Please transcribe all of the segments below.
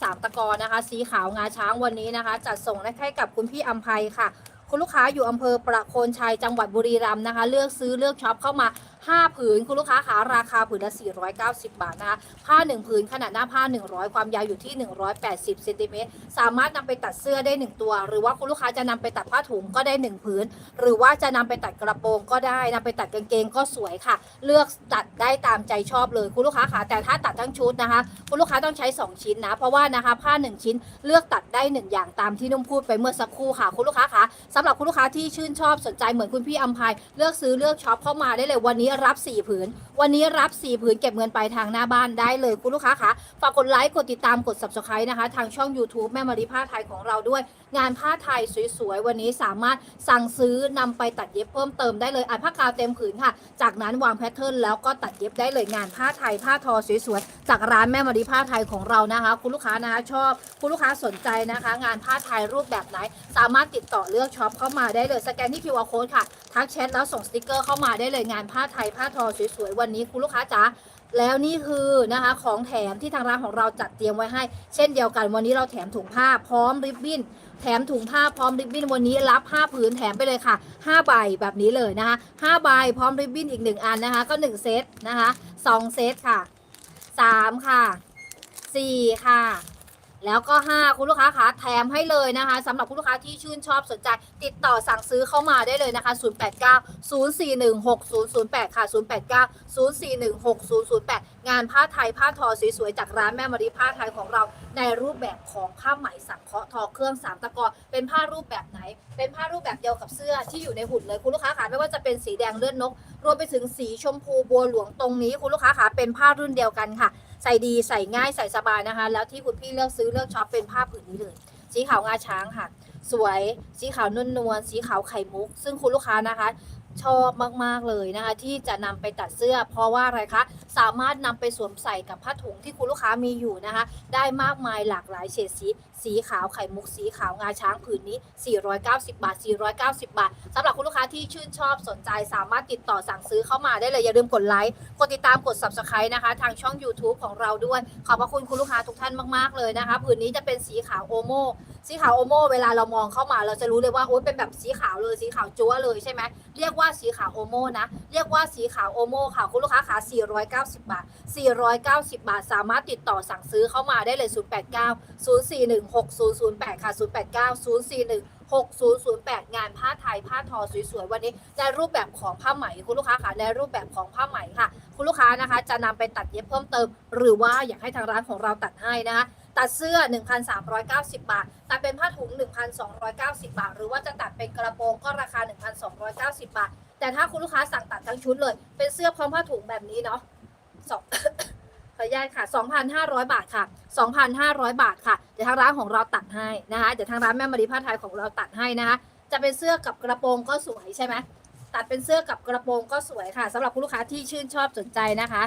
สามตะกอนะคะ สีขาวงาช้างวันนี้นะคะ จัดส่งให้กับคุณพี่อัมภัยค่ะ คุณลูกค้าอยู่อำเภอประโคนชัยจังหวัดบุรีรัมย์นะคะ เลือกซื้อเลือกช็อปเข้ามา 5 ผืนคุณลูกค้าขาราคาผืนละ 490 บาทนะคะผ้า 1 ผืนขนาดหน้าผ้า 100 ความยาวอยู่ที่ 180เซนติเมตรสามารถนำไปตัดเสื้อได้ 1 ตัว หรือว่าคุณลูกค้าจะนำไปตัดผ้าถุงก็ได้ 1 ผืน หรือว่าจะนำไปตัดกระโปรงก็ได้นำไปตัดกางเกงก็สวยค่ะ เลือกตัดได้ตามใจชอบเลยคุณลูกค้าขาแต่ถ้าตัดทั้งชุดนะคะ คุณลูกค้าต้องใช้ 2 ชิ้นนะ เพราะว่านะคะผ้า 1 ชิ้นเลือกตัดได้ 1 อย่างตามที่นุ่มพูดไปเมื่อสักครู่ค่ะ คุณลูกค้าคะสำหรับคุณลูกค้าที่ชื่นชอบสนใจเหมือนคุณพี่อัมพายเลือกซื้อเลือกช็อปเข้ามาได้เลยวันนี้รับ 4 ผืน วันนี้รับ 4 ผืนเก็บเงินไปทางหน้าบ้านได้เลยคุณลูกค้าคะฝากกดไลค์กดติดตามกด subscribe นะคะ ทางช่อง YouTube แม่มารีผ้าไทยของเราด้วย งานผ้าไทยสวยๆ วันนี้สามารถสั่งซื้อนำไปตัดเย็บเพิ่มเติมได้เลยอ่านผ้ากาวเต็มผืนค่ะ จากนั้นวางแพทเทิร์นแล้วก็ตัดเย็บได้เลยงานผ้าไทยผ้าทอสวยๆ จากร้านแม่มารีผ้าไทยของเรานะคะ คุณลูกค้านะคะชอบ คุณลูกค้าสนใจนะคะ งานผ้าไทยรูปแบบไหน สามารถติดต่อเลือกช็อปเข้ามาได้เลยสแกนที่ QR code ค่ะทักแชทแล้วส่งสติกเกอร์เข้ามาได้เลยงานผ้าไทยผ้าทอสวยๆวันนี้คุณลูกค้าจ๋า แล้วนี่คือนะคะของแถมที่ทางร้านของเราจัดเตรียมไว้ให้ เช่นเดียวกันวันนี้เราแถมถุงผ้าพร้อมริบบิ้น แถมถุงผ้าพร้อมริบบิ้นวันนี้รับ5ผืนแถมไปเลยค่ะ5ใบแบบนี้เลยนะคะ5ใบพร้อมริบบิ้นอีก 1 อันนะคะ ก็ 1 เซตนะคะ2เซตค่ะ 3 ค่ะ 4 ค่ะ แล้วก็ 5 คุณลูกค้าคะแถมให้เลยนะคะสำหรับคุณลูกค้าที่ชื่นชอบสนใจ ติดต่อสั่งซื้อเข้ามาได้เลยนะคะ 089 041 6008 ค่ะ 089 041 6008 งานผ้าไทยผ้าทอสวยๆ จากร้านแม่มารีผ้าไทยของเรา ในรูปแบบของผ้าไหมสังเคราะห์ทอเครื่องสามตะกอเป็นผ้ารูปแบบไหน เป็นผ้ารูปแบบเดียวกับเสื้อที่อยู่ในหุ่นเลยคุณลูกค้าขาไม่ว่าจะเป็นสีแดงเลือดนก รวมไปถึงสีชมพูบัวหลวงตรงนี้คุณลูกค้าขาเป็นผ้ารุ่นเดียวกันค่ะ ใส่ดีใส่ง่ายใส่สบายนะคะ แล้วที่คุณพี่เลือกซื้อเลือกช็อปเป็นผ้าผืนนี้เลยสีขาวงาช้างค่ะ สวยสีขาวนวลนวลสีขาวไข่มุก ซึ่งคุณลูกค้านะคะ ชอบมาก ๆ เลยนะคะที่จะนำไปตัดเสื้อ เพราะว่าอะไรคะสามารถนำไปสวมใส่กับผ้าถุงที่คุณลูกค้ามีอยู่นะคะ ได้มากมายหลากหลายเฉดสี สีขาวไข่มุกสีขาวงาช้างผืนนี้ 490 บาท 490 บาทสำหรับคุณลูกค้าที่ชื่นชอบสนใจสามารถติดต่อสั่งซื้อเข้ามาได้เลย อย่าลืมกดไลค์กดติดตามกด subscribe นะคะ ทางช่อง YouTube ของเราด้วย ขอบพระคุณคุณลูกค้าทุกท่านมาก ๆ เลยนะคะผืนนี้จะเป็นสีขาวโอโมสีขาวโอโมเวลาเรามองเข้ามา เราจะรู้เลยว่าโอ๊ยเป็นแบบสีขาวเลยสีขาวจั๊วเลยใช่ไหมเรียกว่าสีขาวโอโมนะเรียกว่าสีขาวโอโมค่ะคุณลูกค้าขา490 บาท 490 บาท สามารถติดต่อสั่งซื้อเข้ามาได้เลย 089 041 6008 ค่ะ 089 041 6008 งานผ้าไทยผ้าทอสวยๆ วันนี้ในรูปแบบของผ้าไหมคุณลูกค้าค่ะในรูปแบบของผ้าไหมค่ะ คุณลูกค้านะคะ จะนำไปตัดเย็บเพิ่มเติม หรือว่าอยากให้ทางร้านของเราตัดให้นะคะ ตัดเสื้อ 1,390 บาท ตัดเป็นผ้าถุง 1,290 บาท หรือว่าจะตัดเป็นกระโปรงก็ราคา 1,290 บาท แต่ถ้าคุณลูกค้าสั่งตัดทั้งชุดเลย เป็นเสื้อพร้อมผ้าถุงแบบนี้เนาะสองขออนุญาตค่ะ 2,500 บาทค่ะ 2,500 บาทค่ะ เดี๋ยวทางร้านของเราตัดให้นะคะ เดี๋ยวทางร้านแม่มารีผ้าไทยของเราตัดให้นะคะ จะเป็นเสื้อกับกระโปรงก็สวยใช่ไหม ตัดเป็นเสื้อกับกระโปรงก็สวยค่ะสำหรับคุณลูกค้าที่ชื่นชอบสนใจนะคะ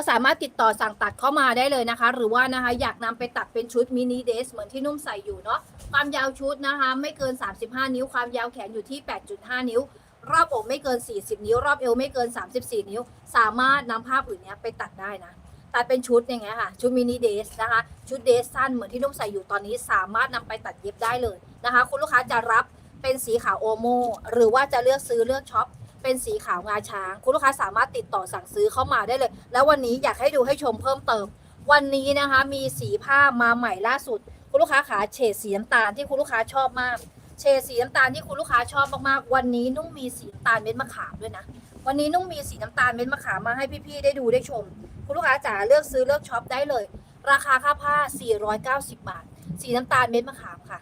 ก็สามารถติดต่อสั่งตัดเข้ามาได้เลยนะคะ หรือว่านะคะอยากนำไปตัดเป็นชุดมินิเดสเหมือนที่นุ่มใส่อยู่เนาะความยาวชุดนะคะ ไม่เกิน 35 นิ้ว ความยาวแขนอยู่ที่ 8.5 นิ้ว รอบอกไม่เกิน 40 นิ้ว รอบเอวไม่เกิน 34 นิ้ว สามารถนำผ้าผืนเนี้ยไปตัดได้นะตัดเป็นชุดอย่างเงี้ยค่ะชุดมินิเดสนะคะ ชุดเดสสั้นเหมือนที่นุ่มใส่อยู่ตอนนี้ สามารถนำไปตัดเย็บได้เลยนะคะ คุณลูกค้าจะรับเป็นสีขาวโอโมหรือว่าจะเลือกซื้อเลือกช็อป เป็นสีขาวงาช้าง คุณลูกค้าสามารถติดต่อสั่งซื้อเข้ามาได้เลย แล้ววันนี้อยากให้ดูให้ชมเพิ่มเติม วันนี้นะคะมีสีผ้ามาใหม่ล่าสุด คุณลูกค้าขาเฉดสีน้ำตาลที่คุณลูกค้าชอบมาก เฉดสีน้ำตาลที่คุณลูกค้าชอบมากๆ วันนี้นุ่งมีสีน้ำตาลเม็ดมะขามด้วยนะ วันนี้นุ่งมีสีน้ำตาลเม็ดมะขามมาให้พี่ๆได้ดูได้ชม คุณลูกค้าจ๋าเลือกซื้อเลือกช็อปได้เลย ราคาค่าผ้า 490 บาท สีน้ำตาลเม็ดมะขามค่ะ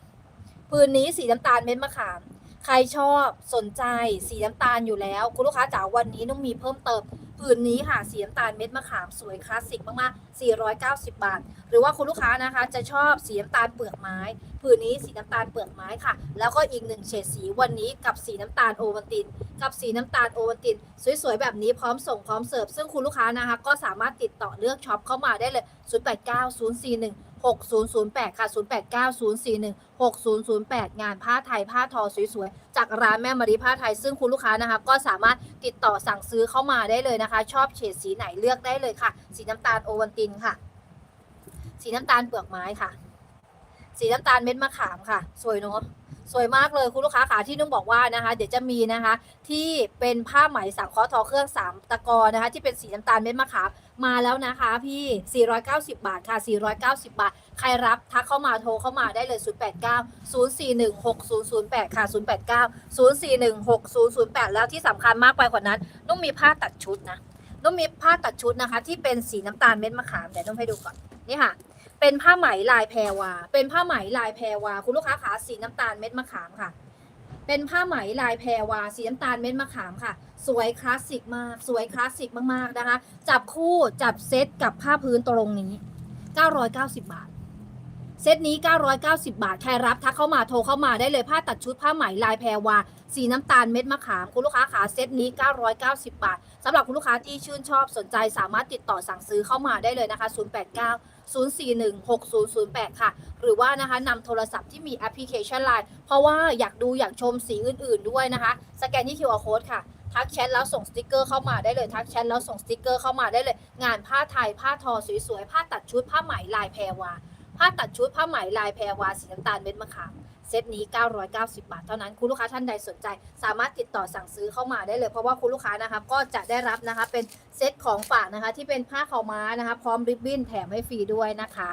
ผืนนี้สีน้ำตาลเม็ดมะขาม ใครชอบสนใจสีน้ำตาลอยู่แล้ว คุณลูกค้าจ๋าวันนี้ต้องมีเพิ่มเติมผืนนี้ค่ะสีน้ำตาลเม็ดมะขามสวยคลาสสิกมากๆ 490 บาท หรือว่าคุณลูกค้านะคะจะชอบสีน้ำตาลเปลือกไม้ ผืนนี้สีน้ำตาลเปลือกไม้ค่ะ แล้วก็อีกหนึ่งเฉดสีวันนี้กับสีน้ำตาลโอวัลติน กับสีน้ำตาลโอวัลติน สวยๆ แบบนี้พร้อมส่งพร้อมเสิร์ฟซึ่งคุณลูกค้านะคะก็สามารถติดต่อเลือกช็อปเข้ามาได้เลย 089 041 6008 ค่ะ 089041 6008 งานผ้าไทยผ้าทอสวยๆ จากร้านแม่มารีผ้าไทย ซึ่งคุณลูกค้านะคะ ก็สามารถติดต่อสั่งซื้อเข้ามาได้เลยนะคะ ชอบเฉดสีไหนเลือกได้เลยค่ะ สีน้ำตาลโอวันตินค่ะ สีน้ำตาลเปลือกไม้ค่ะ สีน้ำตาลเม็ดมะขามค่ะ สวยเนอะสวยมากเลยคุณลูกค้าขาที่นุ่งบอกว่านะคะ เดี๋ยวจะมีนะคะ ที่เป็นผ้าไหมสังเคราะห์ทอเครื่องสามตะกอนะคะ ที่เป็นสีน้ำตาลเม็ดมะขามมาแล้วนะคะ พี่ 490 บาทค่ะ 490 บาท ใครรับทักเข้ามาโทรเข้ามาได้เลย 089 041 6008 ค่ะ 089 041 6008 แล้วที่สำคัญมากไปกว่านั้น นุ่มมีผ้าตัดชุดนะนุ่มมีผ้าตัดชุดนะคะ ที่เป็นสีน้ำตาลเม็ดมะขามเดี๋ยวนุ่มให้ดูก่อนนี่ค่ะ เป็นผ้าไหมลายแพรวา เป็นผ้าไหมลายแพรวา คุณลูกค้าขาสีน้ำตาลเม็ดมะขามค่ะ เป็นผ้าไหมลายแพรวา สีน้ำตาลเม็ดมะขามค่ะ สวยคลาสสิกมาก สวยคลาสสิกมากๆนะคะ จับคู่จับเซตกับผ้าพื้นตรงนี้ 990 บาท เซตนี้ 990 บาท ใครรับทักเข้ามาโทรเข้ามาได้เลย ผ้าตัดชุดผ้าไหมลายแพรวา สีน้ำตาลเม็ดมะขาม คุณลูกค้าขาเซตนี้ 990 บาทสำหรับคุณลูกค้าที่ชื่นชอบสนใจสามารถติดต่อสั่งซื้อเข้ามาได้เลยนะคะ 089 041 6008 ค่ะ หรือว่านะคะนำโทรศัพท์ที่มีแอปพลิเคชัน Line เพราะว่าอยากดูอยากชมสีอื่น ๆ ด้วยนะคะ สแกนที่ QR code ค่ะทักแชทแล้วส่งสติกเกอร์เข้ามาได้เลยทักแชทแล้วส่งสติกเกอร์เข้ามาได้เลย งานผ้าไทยผ้าทอสวยๆผ้าตัดชุดผ้าไหมลายแพรวาผ้าตัดชุดผ้าไหมลายแพรวาสีน้ำตาลเม็ดมะขาม เซตนี้ 990 บาทเท่านั้น คุณลูกค้าท่านใดสนใจ สามารถติดต่อสั่งซื้อเข้ามาได้เลย เพราะว่าคุณลูกค้านะคะก็จะได้รับนะคะเป็นเซตของฝากนะคะที่เป็นผ้าขาวม้านะคะพร้อมริบบิ้นแถมให้ฟรีด้วยนะคะ